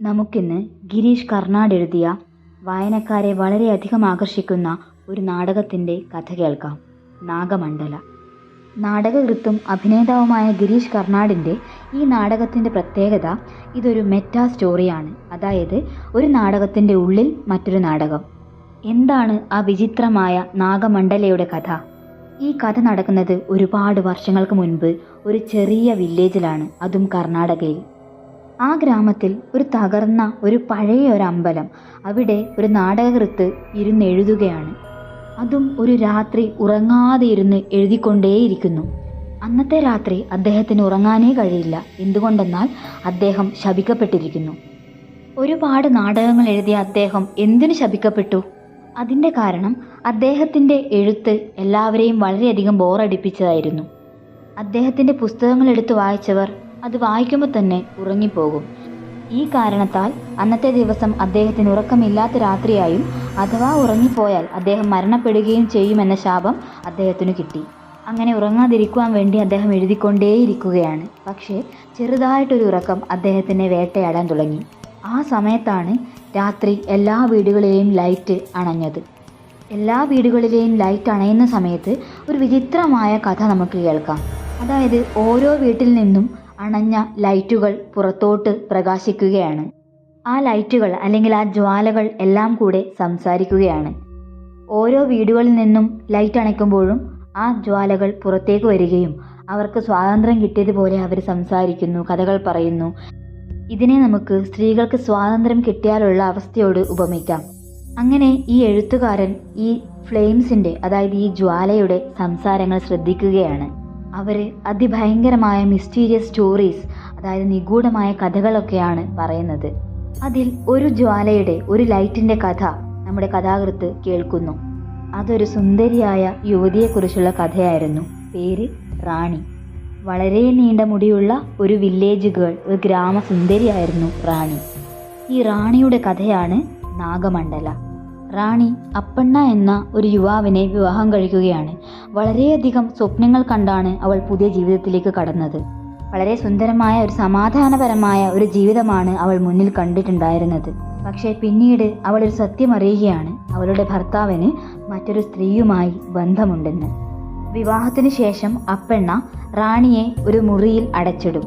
നമുക്കിന്ന് ഗിരീഷ് കർണാട് എഴുതിയ വായനക്കാരെ വളരെയധികം ആകർഷിക്കുന്ന ഒരു നാടകത്തിന്റെ കഥ കേൾക്കാം. നാഗമണ്ഡല. നാടകകൃത്തും അഭിനേതാവുമായ ഗിരീഷ് കർണാടിന്റെ ഈ നാടകത്തിന്റെ പ്രത്യേകത ഇതൊരു മെറ്റാ സ്റ്റോറിയാണ്. അതായത് ഒരു നാടകത്തിന്റെ ഉള്ളിൽ മറ്റൊരു നാടകം. എന്താണ് ആ വിചിത്രമായ നാഗമണ്ഡലയുടെ കഥ? ഈ കഥ നടക്കുന്നത് ഒരുപാട് വർഷങ്ങൾക്ക് മുൻപ് ഒരു ചെറിയ വില്ലേജിലാണ്. അതും കർണാടകയിൽ. ആ ഗ്രാമത്തിൽ ഒരു തകർന്ന ഒരു പഴയ ഒരു അമ്പലം. അവിടെ ഒരു നാടകകൃത്ത് ഇരുന്നെഴുതുകയാണ് അതും ഒരു രാത്രി ഉറങ്ങാതെ ഇരുന്ന് എഴുതിക്കൊണ്ടേയിരിക്കുന്നു. അന്നത്തെ രാത്രി അദ്ദേഹത്തിന് ഉറങ്ങാനേ കഴിയില്ല. എന്തുകൊണ്ടെന്നാൽ അദ്ദേഹം ശപിക്കപ്പെട്ടിരിക്കുന്നു. ഒരുപാട് നാടകങ്ങൾ എഴുതിയ അദ്ദേഹം എന്തിനു ശപിക്കപ്പെട്ടു? അതിന്റെ കാരണം അദ്ദേഹത്തിന്റെ എഴുത്ത് എല്ലാവരെയും വളരെയധികം ബോറടിപ്പിച്ചതായിരുന്നു. അദ്ദേഹത്തിന്റെ പുസ്തകങ്ങൾ എടുത്ത് വായിച്ചവർ അത് വായിക്കുമ്പോൾ തന്നെ ഉറങ്ങിപ്പോകും. ഈ കാരണത്താൽ അന്നത്തെ ദിവസം അദ്ദേഹത്തിന് ഉറക്കമില്ലാത്ത രാത്രിയായും അഥവാ ഉറങ്ങിപ്പോയാൽ അദ്ദേഹം മരണപ്പെടുകയും ചെയ്യുമെന്ന ശാപം അദ്ദേഹത്തിന് കിട്ടി. അങ്ങനെ ഉറങ്ങാതിരിക്കുവാൻ വേണ്ടി അദ്ദേഹം എഴുതിക്കൊണ്ടേയിരിക്കുകയാണ്. പക്ഷേ ചെറുതായിട്ടൊരു ഉറക്കം അദ്ദേഹത്തിനെ വേട്ടയാടാൻ തുടങ്ങി. ആ സമയത്താണ് രാത്രി എല്ലാ വീടുകളിലെയും ലൈറ്റ് അണഞ്ഞത്. എല്ലാ വീടുകളിലെയും ലൈറ്റ് അണയുന്ന സമയത്ത് ഒരു വിചിത്രമായ കഥ നമുക്ക് കേൾക്കാം. അതായത് ഓരോ വീട്ടിൽ നിന്നും അണഞ്ഞ ലൈറ്റുകൾ പുറത്തോട്ട് പ്രകാശിക്കുകയാണ്. ആ ലൈറ്റുകൾ അല്ലെങ്കിൽ ആ ജ്വാലകൾ എല്ലാം കൂടെ സംസാരിക്കുകയാണ്. ഓരോ വീടുകളിൽ നിന്നും ലൈറ്റ് അണയ്ക്കുമ്പോഴും ആ ജ്വാലകൾ പുറത്തേക്ക് വരികയും അവർക്ക് സ്വാതന്ത്ര്യം കിട്ടിയതുപോലെ അവർ സംസാരിക്കുന്നു കഥകൾ പറയുന്നു. ഇതിനെ നമുക്ക് സ്ത്രീകൾക്ക് സ്വാതന്ത്ര്യം കിട്ടിയാലുള്ള അവസ്ഥയോട് ഉപമിക്കാം. അങ്ങനെ ഈ എഴുത്തുകാരൻ ഈ ഫ്ലെയിംസിന്റെ അതായത് ഈ ജ്വാലയുടെ സംസാരങ്ങൾ ശ്രദ്ധിക്കുകയാണ്. അവർ അതിഭയങ്കരമായ മിസ്റ്റീരിയസ് സ്റ്റോറീസ് അതായത് നിഗൂഢമായ കഥകളൊക്കെയാണ് പറയുന്നത്. അതിൽ ഒരു ജ്വാലയുടെ ഒരു ലൈറ്റിന്റെ കഥ നമ്മുടെ കഥാകൃത്ത് കേൾക്കുന്നു. അതൊരു സുന്ദരിയായ യുവതിയെക്കുറിച്ചുള്ള കഥയായിരുന്നു. പേര് റാണി. വളരെ നീണ്ട മുടിയുള്ള ഒരു വില്ലേജ് ഗേൾ ഒരു ഗ്രാമസുന്ദരിയായിരുന്നു റാണി. ഈ റാണിയുടെ കഥയാണ് നാഗമണ്ഡല. റാണി അപ്പണ്ണ എന്ന ഒരു യുവാവിനെ വിവാഹം കഴിക്കുകയാണ്. വളരെയധികം സ്വപ്നങ്ങൾ കണ്ടാണ് അവൾ പുതിയ ജീവിതത്തിലേക്ക് കടന്നത്. വളരെ സുന്ദരമായ ഒരു സമാധാനപരമായ ഒരു ജീവിതമാണ് അവൾ മുന്നിൽ കണ്ടിട്ടുണ്ടായിരുന്നത്. പക്ഷേ പിന്നീട് അവൾ ഒരു സത്യം അറിയുകയാണ് അവളുടെ ഭർത്താവിന് മറ്റൊരു സ്ത്രീയുമായി ബന്ധമുണ്ടെന്ന്. വിവാഹത്തിന് ശേഷം അപ്പെണ്ണ റാണിയെ ഒരു മുറിയിൽ അടച്ചിടും.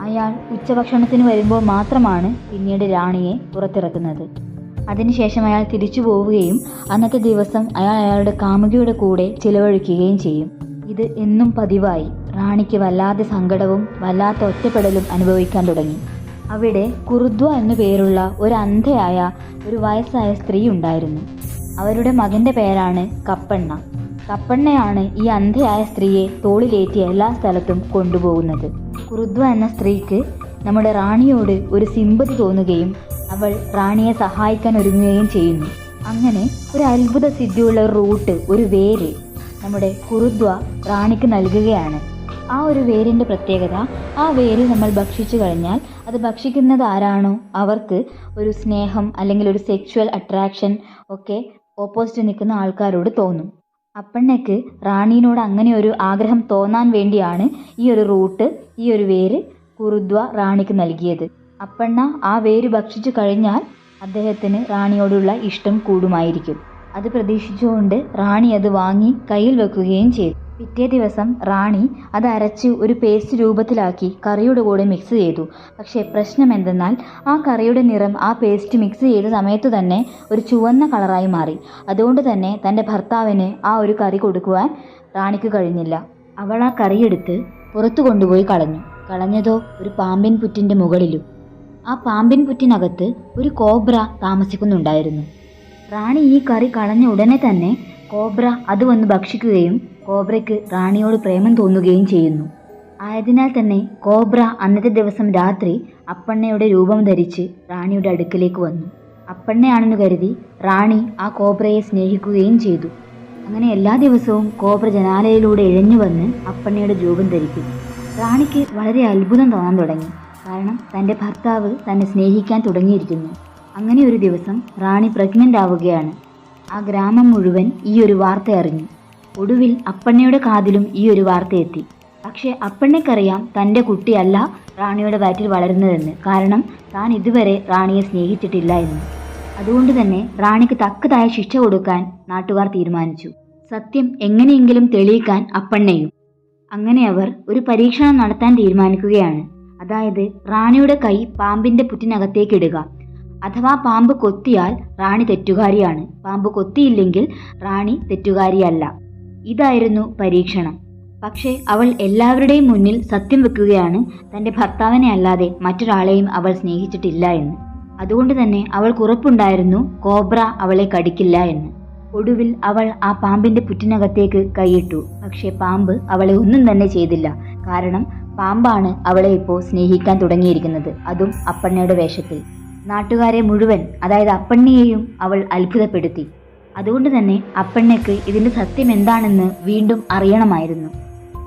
അയാൾ ഉച്ചഭക്ഷണത്തിന് വരുമ്പോൾ മാത്രമാണ് പിന്നീട് റാണിയെ പുറത്തിറക്കുന്നത്. അതിനുശേഷം അയാൾ തിരിച്ചു പോവുകയും അന്നത്തെ ദിവസം അയാൾ അയാളുടെ കാമുകിയുടെ കൂടെ ചിലവഴിക്കുകയും ചെയ്യും. ഇത് എന്നും പതിവായി. റാണിക്ക് വല്ലാതെ സങ്കടവും വല്ലാത്ത ഒറ്റപ്പെടലും അനുഭവിക്കാൻ തുടങ്ങി. അവിടെ കുറുദ്വ എന്നു പേരുള്ള ഒരു അന്ധയായ ഒരു വയസ്സായ സ്ത്രീ ഉണ്ടായിരുന്നു. അവരുടെ മകന്റെ പേരാണ് കപ്പണ്ണ. കപ്പണ്ണയാണ് ഈ അന്ധയായ സ്ത്രീയെ തോളിലേറ്റി എല്ലാ സ്ഥലത്തും കൊണ്ടുപോകുന്നത്. കുറുദ്വ എന്ന സ്ത്രീക്ക് നമ്മുടെ റാണിയോട് ഒരു സിമ്പതി തോന്നുകയും അവൾ റാണിയെ സഹായിക്കാൻ ഒരുങ്ങുകയും ചെയ്യുന്നു. അങ്ങനെ ഒരു അത്ഭുത സിദ്ധിയുള്ള റൂട്ട് ഒരു വേര് നമ്മുടെ കുറുദ്വ റാണിക്ക് നൽകുകയാണ്. ആ ഒരു വേരിന്റെ പ്രത്യേകത ആ വേര് നമ്മൾ ഭക്ഷിച്ചു കഴിഞ്ഞാൽ അത് ഭക്ഷിക്കുന്നത് ആരാണോ? അവർക്ക് ഒരു സ്നേഹം അല്ലെങ്കിൽ ഒരു സെക്ഷുവൽ അട്രാക്ഷൻ ഒക്കെ ഓപ്പോസിറ്റ് നിൽക്കുന്ന ആൾക്കാരോട് തോന്നും. അപ്പണ്ണയ്ക്ക് റാണീനോട് അങ്ങനെ ഒരു ആഗ്രഹം തോന്നാൻ വേണ്ടിയാണ് ഈ ഒരു റൂട്ട് ഈ ഒരു വേര് കുറുദ്വ റാണിക്ക് നൽകിയത്. അപ്പണ്ണ ആ വേര് ഭക്ഷിച്ചു കഴിഞ്ഞാൽ അദ്ദേഹത്തിന് റാണിയോടുള്ള ഇഷ്ടം കൂടുമായിരിക്കും. അത് പ്രതീക്ഷിച്ചുകൊണ്ട് റാണി അത് വാങ്ങി കയ്യിൽ വെക്കുകയും ചെയ്തു. പിറ്റേ ദിവസം റാണി അത് അരച്ച് ഒരു പേസ്റ്റ് രൂപത്തിലാക്കി കറിയുടെ കൂടെ മിക്സ് ചെയ്തു. പക്ഷേ പ്രശ്നം എന്തെന്നാൽ ആ കറിയുടെ നിറം ആ പേസ്റ്റ് മിക്സ് ചെയ്ത സമയത്ത് തന്നെ ഒരു ചുവന്ന കളറായി മാറി. അതുകൊണ്ട് തന്നെ തന്റെ ഭർത്താവിന് ആ ഒരു കറി കൊടുക്കുവാൻ റാണിക്ക് കഴിഞ്ഞില്ല. അവൾ ആ കറിയെടുത്ത് പുറത്തു കൊണ്ടുപോയി കളഞ്ഞു. കളഞ്ഞതോ ഒരു പാമ്പിൻ പുറ്റിന്റെ മുകളിലും. ആ പാമ്പിൻ പുറ്റിനകത്ത് ഒരു കോബ്ര താമസിക്കുന്നുണ്ടായിരുന്നു. റാണി ഈ കറി കളഞ്ഞ ഉടനെ തന്നെ കോബ്ര അത് വന്ന് ഭക്ഷിക്കുകയും കോബ്രയ്ക്ക് റാണിയോട് പ്രേമം തോന്നുകയും ചെയ്യുന്നു. ആയതിനാൽ തന്നെ കോബ്ര അന്നത്തെ ദിവസം രാത്രി അപ്പണ്ണയുടെ രൂപം ധരിച്ച് റാണിയുടെ അടുക്കിലേക്ക് വന്നു. അപ്പണ്ണയാണെന്ന് കരുതി റാണി ആ കോബ്രയെ സ്നേഹിക്കുകയും ചെയ്തു. അങ്ങനെ എല്ലാ ദിവസവും കോബ്ര ജനാലയിലൂടെ ഇഴഞ്ഞു വന്ന് അപ്പണ്ണയുടെ രൂപം ധരിക്കും റാണിക്ക് വളരെ അത്ഭുതം തോന്നാൻ തുടങ്ങി. കാരണം തന്റെ ഭർത്താവ് തന്നെ സ്നേഹിക്കാൻ തുടങ്ങിയിരിക്കുന്നു. അങ്ങനെ ഒരു ദിവസം റാണി പ്രഗ്നന്റ് ആവുകയാണ്. ആ ഗ്രാമം മുഴുവൻ ഈ ഒരു വാർത്ത അറിഞ്ഞു. ഒടുവിൽ അപ്പണ്ണയുടെ കാതിലും ഈ ഒരു വാർത്ത എത്തി. പക്ഷേ അപ്പണ്ണയ്ക്കറിയാം തന്റെ കുട്ടിയല്ല റാണിയുടെ വയറ്റിൽ വളരുന്നതെന്ന്. കാരണം താൻ ഇതുവരെ റാണിയെ സ്നേഹിച്ചിട്ടില്ല എന്ന്. അതുകൊണ്ട് തന്നെ റാണിക്ക് തക്കതായ ശിക്ഷ കൊടുക്കാൻ നാട്ടുകാർ തീരുമാനിച്ചു. സത്യം എങ്ങനെയെങ്കിലും തെളിയിക്കാൻ അപ്പണ്ണയും. അങ്ങനെ അവർ ഒരു പരീക്ഷണം നടത്താൻ തീരുമാനിക്കുകയാണ്. അതായത് റാണിയുടെ കൈ പാമ്പിന്റെ പുറ്റിനകത്തേക്ക് ഇടുക അഥവാ പാമ്പ് കൊത്തിയാൽ റാണി തെറ്റുകാരിയാണ്. പാമ്പ് കൊത്തിയില്ലെങ്കിൽ റാണി തെറ്റുകാരിയല്ല. ഇതായിരുന്നു പരീക്ഷണം. പക്ഷേ അവൾ എല്ലാവരുടെയും മുന്നിൽ സത്യം വെക്കുകയാണ്. തന്റെ ഭർത്താവിനെ അല്ലാതെ മറ്റൊരാളെയും അവൾ സ്നേഹിച്ചിട്ടില്ല എന്ന്. അതുകൊണ്ട് തന്നെ അവൾക്ക് ഉറപ്പുണ്ടായിരുന്നു കോബ്ര അവളെ കടിക്കില്ല എന്ന്. ഒടുവിൽ അവൾ ആ പാമ്പിന്റെ പുറ്റിനകത്തേക്ക് കൈയിട്ടു. പക്ഷേ പാമ്പ് അവളെ ഒന്നും തന്നെ ചെയ്തില്ല. കാരണം പാമ്പാണ് അവളെ ഇപ്പോൾ സ്നേഹിക്കാൻ തുടങ്ങിയിരിക്കുന്നത്. അതും അപ്പണ്ണയുടെ വേഷത്തിൽ. നാട്ടുകാരെ മുഴുവൻ അതായത് അപ്പണ്ണിയെയും അവൾ അത്ഭുതപ്പെടുത്തി. അതുകൊണ്ട് തന്നെ അപ്പണ്ണയ്ക്ക് ഇതിന്റെ സത്യം എന്താണെന്ന് വീണ്ടും അറിയണമായിരുന്നു.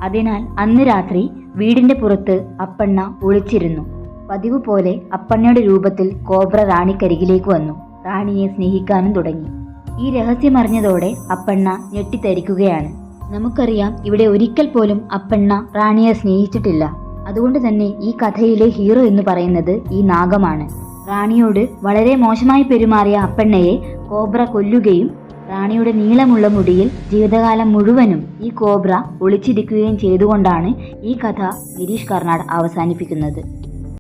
അതിനാൽ അന്ന് രാത്രി വീടിന്റെ പുറത്ത് അപ്പണ്ണ ഒളിച്ചിരുന്നു. പതിവ് പോലെ അപ്പണ്ണയുടെ രൂപത്തിൽ കോബ്ര റാണിക്കരികിലേക്ക് വന്നു. റാണിയെ സ്നേഹിക്കാനും തുടങ്ങി. ഈ രഹസ്യമറിഞ്ഞതോടെ അപ്പണ്ണ ഞെട്ടിത്തരിക്കുകയാണ്. നമുക്കറിയാം ഇവിടെ ഒരിക്കൽ പോലും അപ്പണ്ണ റാണിയെ സ്നേഹിച്ചിട്ടില്ല. അതുകൊണ്ട് തന്നെ ഈ കഥയിലെ ഹീറോ എന്ന് പറയുന്നത് ഈ നാഗമാണ്. റാണിയോട് വളരെ മോശമായി പെരുമാറിയ അപ്പണ്ണയെ കോബ്ര കൊല്ലുകയും റാണിയുടെ നീളമുള്ള മുടിയിൽ ജീവിതകാലം മുഴുവനും ഈ കോബ്ര ഒളിച്ചിരിക്കുകയും ചെയ്തുകൊണ്ടാണ് ഈ കഥ ഗിരീഷ് കർണാട് അവസാനിപ്പിക്കുന്നത്.